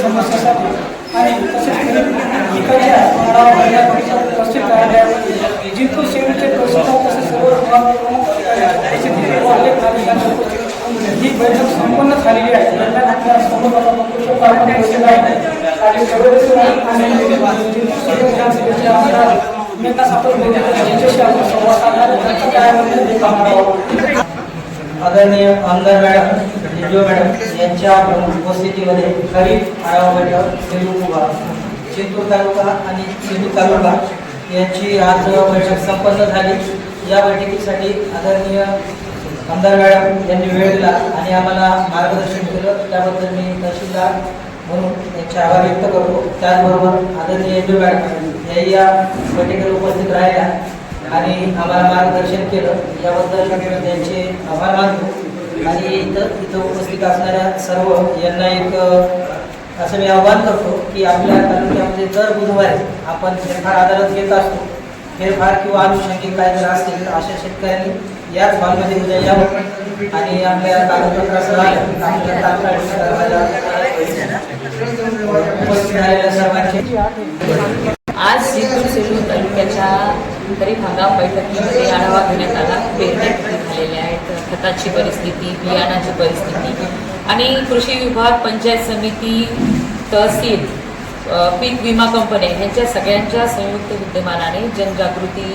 समस्यासाठी आणि तसेच इकडच्या माळावर उपस्थित राहिल्या जिंतूर शहराचे प्रसिद्ध तसेच सर्व ही बैठक संपन्न झालेली आहे दरम्यान आपल्या आणि जिंतूर विधानसभेचे आमदार मेघना आपण संवाद साधणार काय म्हणणं ते पाहणार आदरणीय आमदार मॅडम जिजो मॅडम यांच्या उपस्थितीमध्ये खरीप आढावा बैठक सेलू विभाग तालुका आणि सेलू तालुका यांची आज बैठक संपन्न झाली. या बैठकीसाठी आदरणीय आमदार मॅडम यांनी वेळ दिला आणि आम्हाला मार्गदर्शन केलं. त्याबद्दल मी तहसीलदार म्हणून त्यांचे आभार व्यक्त करतो. त्याचबरोबर आदरणीय एजू मॅडम याही या बैठकीला उपस्थित राहिल्या आणि आम्हाला मार्गदर्शन केलं याबद्दल त्यांचे आभार मानतो. आणि इथं इथं उपस्थित असणाऱ्या सर्व यांना एक असं मी आवाहन करतो की आपल्या तालुक्यामध्ये दर बुधवारी आपण फेरफार आधारात घेत असतो. फेरफार किंवा अनुषंगिक काय जर असतील अशा शेतकऱ्यांनी याच हॉलमध्ये उद्या यावं आणि आपल्या सर्वांचे. आज सिंधू सेलू तालुक्याच्या तरी हंगाम बैठकीमध्ये आढावा घेण्यात आला. पेरण्या झालेल्या आहेत. खताची परिस्थिती बियाणाची परिस्थिती आणि कृषी विभाग पंचायत समिती तहसील पीक विमा कंपन्या ह्यांच्या सगळ्यांच्या संयुक्त विद्यमानाने जनजागृती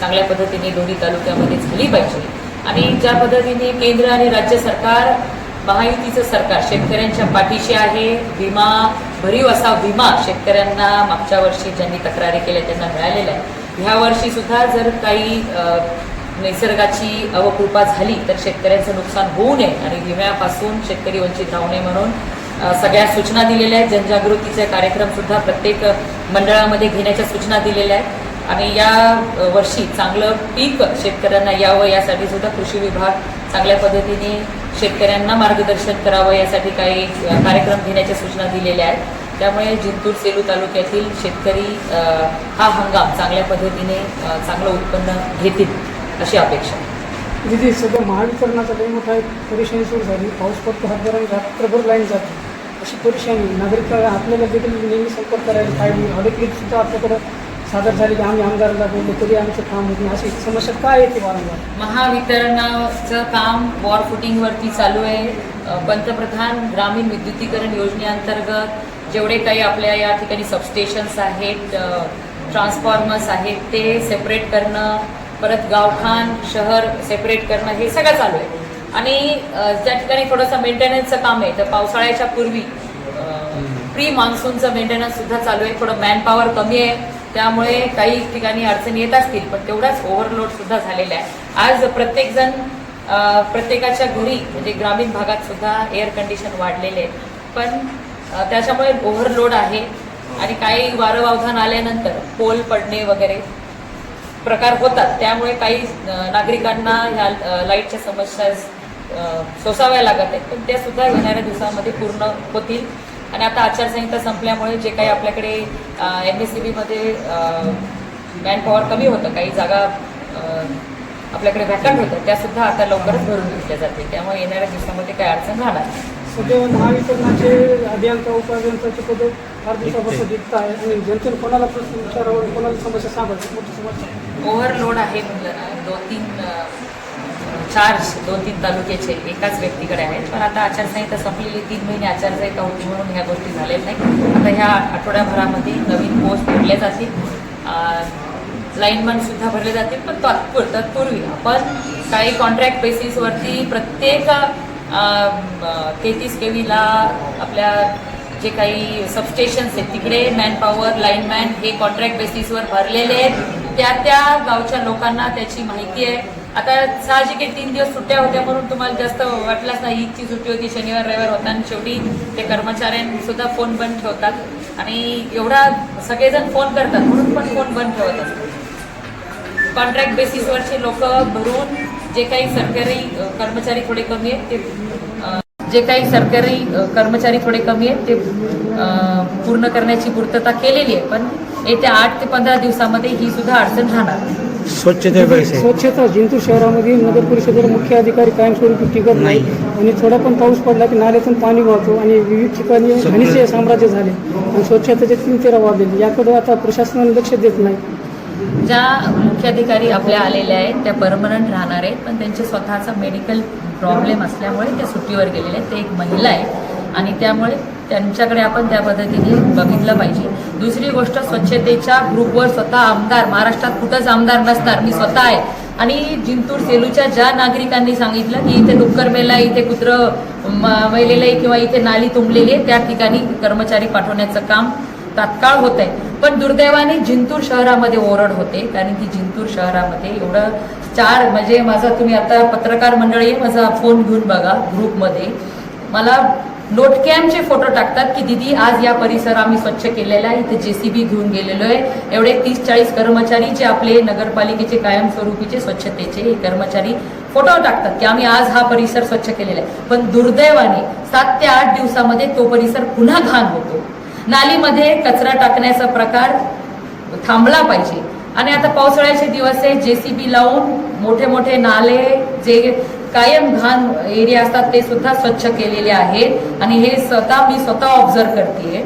चांगल्या पद्धतीने दोन्ही तालुक्यामध्ये झाली पाहिजे. आणि ज्या पद्धतीने केंद्र आणि राज्य सरकार महायुतीचं सरकार शेतकऱ्यांच्या पाठीशी आहे विमा भरीव असा विमा शेतकऱ्यांना मागच्या वर्षी ज्यांनी तक्रारी केल्या त्यांना मिळालेला आहे ह्या वर्षी सुद्धा जर काही निसर्गाची अवकृपा झाली तर शेतकऱ्यांचं नुकसान होऊ नये आणि विम्यापासून शेतकरी वंचित राहू नये म्हणून सगळ्या सूचना दिलेल्या आहेत. जनजागृतीचे कार्यक्रम सुद्धा प्रत्येक मंडळामध्ये घेण्याच्या सूचना दिलेल्या आहेत. आणि या वर्षी चांगलं पीक शेतकऱ्यांना यावं यासाठी सुद्धा कृषी विभाग चांगल्या पद्धतीने शेतकऱ्यांना मार्गदर्शन करावं यासाठी काही कार्यक्रम घेण्याच्या सूचना दिलेल्या आहेत. त्यामुळे जिंतूर सेलू तालुक्यातील शेतकरी हा हंगाम चांगल्या पद्धतीने चांगलं उत्पन्न घेतील अशी अपेक्षा दिदी सध्या महावितरणाचा लई मोठा एक परेशानी सुरू झाली. पाऊस पडतो हरभरा रात्रभर लाईन जाते. अशी परेशानी नागरिक आपल्याला देखील नेहमी संपर्क करायला पाहिजे. ऑडिट सुद्धा आपल्याकडं सादर झाली की आम्ही आमदारांना बोललो तरी आमचं काम होत नाही. अशी समस्या काय येते वारंवार? महावितरणाचं काम वॉर फुटिंगवरती चालू आहे. पंतप्रधान ग्रामीण विद्युतीकरण योजनेअंतर्गत जेवढे काही आपल्या या ठिकाणी सबस्टेशन्स आहेत ट्रान्सफॉर्मर्स आहेत ते सेपरेट करणं परत गावखान शहर सेपरेट करणं हे सगळं चालू आहे. आणि ज्या ठिकाणी थोडंसं मेंटेनन्सचं काम आहे तर पावसाळ्याच्या पूर्वी प्री मान्सूनचं मेंटेनन्स सुद्धा चालू आहे. थोडं मॅनपॉवर कमी आहे. त्यामुळे काही ठिकाणी अडचणी येत असतील पण तेवढाच ओव्हरलोड सुद्धा झालेला आहे. आज प्रत्येकजण प्रत्येकाच्या घरी म्हणजे ग्रामीण भागात सुद्धा एअर कंडिशन वाढलेले आहे पण त्याच्यामुळे ओव्हरलोड आहे. आणि काही वारं वावधान आल्यानंतर पोल पडणे वगैरे प्रकार होतात. त्यामुळे काही नागरिकांना ह्या लाईटच्या समस्या सोसाव्या लागत आहेत. पण त्या सुद्धा येणाऱ्या दिवसामध्ये पूर्ण होतील. आणि आता आचारसंहिता संपल्यामुळे जे काही आपल्याकडे एम एस सी बीमध्ये मॅन पॉवर कमी होतं काही जागा आपल्याकडे व्हॅकंट होत्या त्या सुद्धा आता लवकरच भरून घेतल्या जातील त्यामुळे येणाऱ्या दिवसामध्ये काही अडचण राहणार नाही. सध्या महावितरणाचे अभियंता उपअभियंताचे पद फार दिवसापासून दिसत आहे आणि जनतेने कोणाला प्रश्न कोणाला समस्या सांगायची मोठी समस्या आहे. ओव्हरलोड आहे म्हणलं ना दोन तीन चार चार्ज दोन तीन तालुक्याचे एकाच व्यक्तीकडे आहेत. पण आता आचारसंहिता संपलेली तीन महिने आचारसंहिता होती म्हणून ह्या गोष्टी झालेल्या नाही आता ह्या आठवड्याभरामध्ये नवीन पोस्ट भरल्या जातील. लाईनमन सुद्धा भरले जातील पण तात्पुर तत्पूर्वी आपण काही कॉन्ट्रॅक्ट बेसिसवरती प्रत्येक तेहतीस केवीला आपल्या जे काही सबस्टेशन्स आहेत तिकडे मॅनपॉवर लाईनमॅन हे कॉन्ट्रॅक्ट बेसिसवर भरलेले आहेत. त्या त्या गावच्या लोकांना त्याची माहिती आहे. आता साहजिक आहे तीन दिवस सुट्ट्या होत्या म्हणून तुम्हाला जास्त वाटलाच नाही. ईदची सुट्टी होती शनिवार रविवार होता आणि शेवटी ते कर्मचाऱ्यांसुद्धा फोन बंद ठेवतात. आणि एवढा सगळेजण फोन करतात म्हणून पण फोन बंद ठेवत असतात कॉन्ट्रॅक्ट बेसिसवरचे लोक भरून जे काही सरकारी कर्मचारी थोडे कमी आहेत ते जे काही सरकारी कर्मचारी थोडे कमी आहेत ते पूर्ण करण्याची पूर्तता केलेली आहे. पण येत्या आठ ते पंधरा दिवसामध्ये ही सुद्धा अडचण राहणार. स्वच्छतेविषयी स्वच्छता जिंतूर शहरामध्ये नगर परिषदेला मुख्य अधिकारी कायमस्वरूपी टिकत नाही. आणि थोडा पण पाऊस पडला की नाल्यातून पाणी वाहतो आणि विविध ठिकाणी घाणीचे साम्राज्य झाले. आणि स्वच्छतेचे तीन तेरा वाढले याकडे आता प्रशासनाने लक्ष देत नाही. ज्या मुख्याधिकारी आपल्या आलेल्या आहेत त्या परमनंट राहणार आहेत पण त्यांचे स्वतःचा मेडिकल प्रॉब्लेम असल्यामुळे त्या सुट्टीवर गेलेले आहेत. ते एक महिला आहे आणि त्यामुळे त्यांच्याकडे आपण त्या पद्धतीने बघितलं पाहिजे. दुसरी गोष्ट स्वच्छतेच्या ग्रुपवर स्वतः आमदार महाराष्ट्रात कुठंच आमदार नसणार मी स्वतः आहे. आणि जिंतूर सेलूच्या ज्या नागरिकांनी सांगितलं की इथे डुक्कर मेला इथे कुत्रं म- मेलेलं आहे किंवा इथे नाली तुंबलेली आहे त्या ठिकाणी कर्मचारी पाठवण्याचं काम तात्काळ होत आहे पण दुर्दैवाने जिंतूर शहरामध्ये ओरड होते कारण की जिंतूर शहरामध्ये एवढं चार म्हणजे माझा तुम्ही आता पत्रकार मंडळी आहे, माझा फोन घेऊन बघा ग्रुपमध्ये. मला नोटकॅमचे फोटो टाकतात की दिदी आज या परिसर आम्ही स्वच्छ केलेला आहे इथे जेसीबी घेऊन गेलेलो आहे. एवढे तीस चाळीस कर्मचारी जे आपले नगरपालिकेचे कायमस्वरूपीचे स्वच्छतेचे हे कर्मचारी फोटो टाकतात की आम्ही आज हा परिसर स्वच्छ केलेला आहे. पण दुर्दैवाने सात ते आठ दिवसामध्ये तो परिसर पुन्हा घाण होतो. नालीमध्ये कचरा टाकण्याचा प्रकार थांबला पाहिजे. आणि आता पावसाळ्याचे दिवस आहे जेसीबी लावून मोठे मोठे नाले जे कायम घाण एरिया असतात ते सुद्धा स्वच्छ केलेले आहेत. आणि हे स्वतः मी स्वतः ऑब्झर्व करते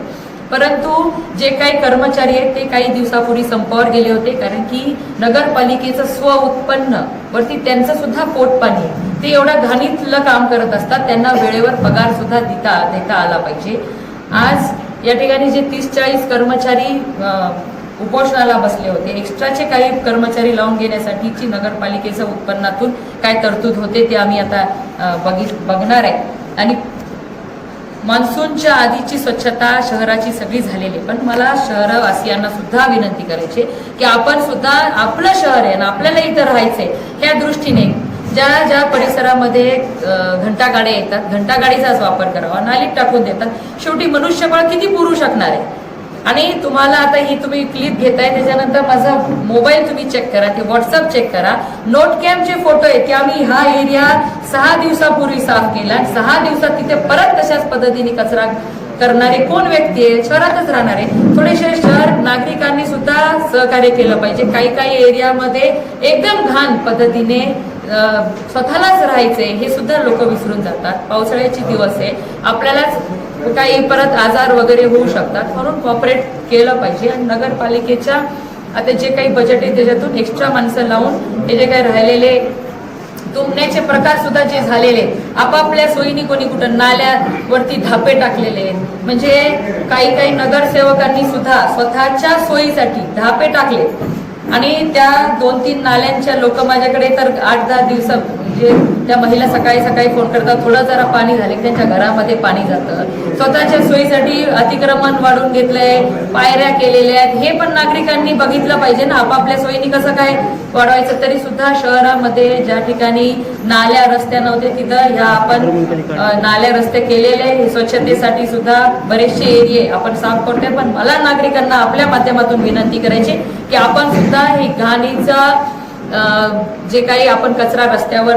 परंतु जे काही कर्मचारी आहेत ते काही दिवसापूर्वी संपावर गेले होते कारण की नगरपालिकेचं स्व उत्पन्न वरती त्यांचं सुद्धा पोटपाणी ते एवढ्या घाणीतलं काम करत असतात त्यांना वेळेवर पगार सुद्धा देता देता आला पाहिजे. आज या ठिकाणी जे तीस चाळीस कर्मचारी उपोषणाला बसले होते. एक्स्ट्राचे काही कर्मचारी लावून घेण्यासाठीची नगरपालिकेचं उत्पन्नातून काय तरतूद होते ते आम्ही आता बघित बघणार आहे. आणि मान्सूनच्या आधीची स्वच्छता शहराची सगळी झालेली आहे. पण मला शहरवासियांना सुद्धा विनंती करायची की आपण सुद्धा आपलं शहर आहे ना आपल्याला इथं राहायचंय ह्या दृष्टीने ज्या ज्या परिसरामध्ये घंटागाड्या येतात घंटागाडीचाच वापर करावा नालीत टाकून देतात. शेवटी मनुष्यबळ किती पुरू शकणार आहे? आणि तुम्हाला आता ही तुम्ही क्लिप घेताय त्याच्यानंतर माझा मोबाईल तुम्ही चेक करा ते व्हॉट्सअप चेक करा. नोट कॅमचे फोटो आहे की आम्ही हा एरिया सहा दिवसापूर्वी साफ केला आणि सहा दिवसात तिथे परत तशाच पद्धतीने कचरा करणारे कोण व्यक्ती आहे शहरातच राहणारे थोडेसे शहर नागरिकांनी सुद्धा सहकार्य केलं पाहिजे. काही काही एरियामध्ये एकदम घाण पद्धतीने स्वतःलाच राहायचंय हे सुद्धा लोक विसरून जातात. पावसाळ्याचे दिवस आहे. आपल्यालाच काही परत आजार वगैरे होऊ शकतात. म्हणून कॉपरेट केलं पाहिजे आणि नगरपालिकेच्या आता जे काही बजेट आहे त्याच्यातून एक्स्ट्रा माणसं लावून हे जे काही राहिलेले तुंबण्याचे प्रकार सुद्धा जे झालेले आपापल्या सोयीने कोणी कुठं नाल्यावरती धापे टाकलेले म्हणजे काही काही नगरसेवकांनी सुद्धा स्वतःच्या सोयीसाठी धापे टाकले. आणि त्या दोन तीन नाल्यांच्या लोक माझ्याकडे तर आठ दहा दिवसा म्हणजे त्या महिला सकाळी सकाळी फोन करतात थोडं जरा पाणी झाले की त्यांच्या घरामध्ये पाणी जातं. स्वतःच्या सोयीसाठी अतिक्रमण वाढून घेतलंय पायऱ्या केलेल्या आहेत. हे पण नागरिकांनी बघितलं पाहिजे ना आपापल्या सोयीनी कसं काय वाढवायचं तरी सुद्धा शहरामध्ये ज्या ठिकाणी नाल्या रस्त्या नव्हते तिथं ह्या आपण नाल्या रस्ते केलेले स्वच्छतेसाठी सुद्धा बरेचसे एरिये आपण साफ करतोय पण मला नागरिकांना आपल्या माध्यमातून विनंती करायची की आपण सुद्धा ही घाणीचा जे काही आपण कचरा रस्त्यावर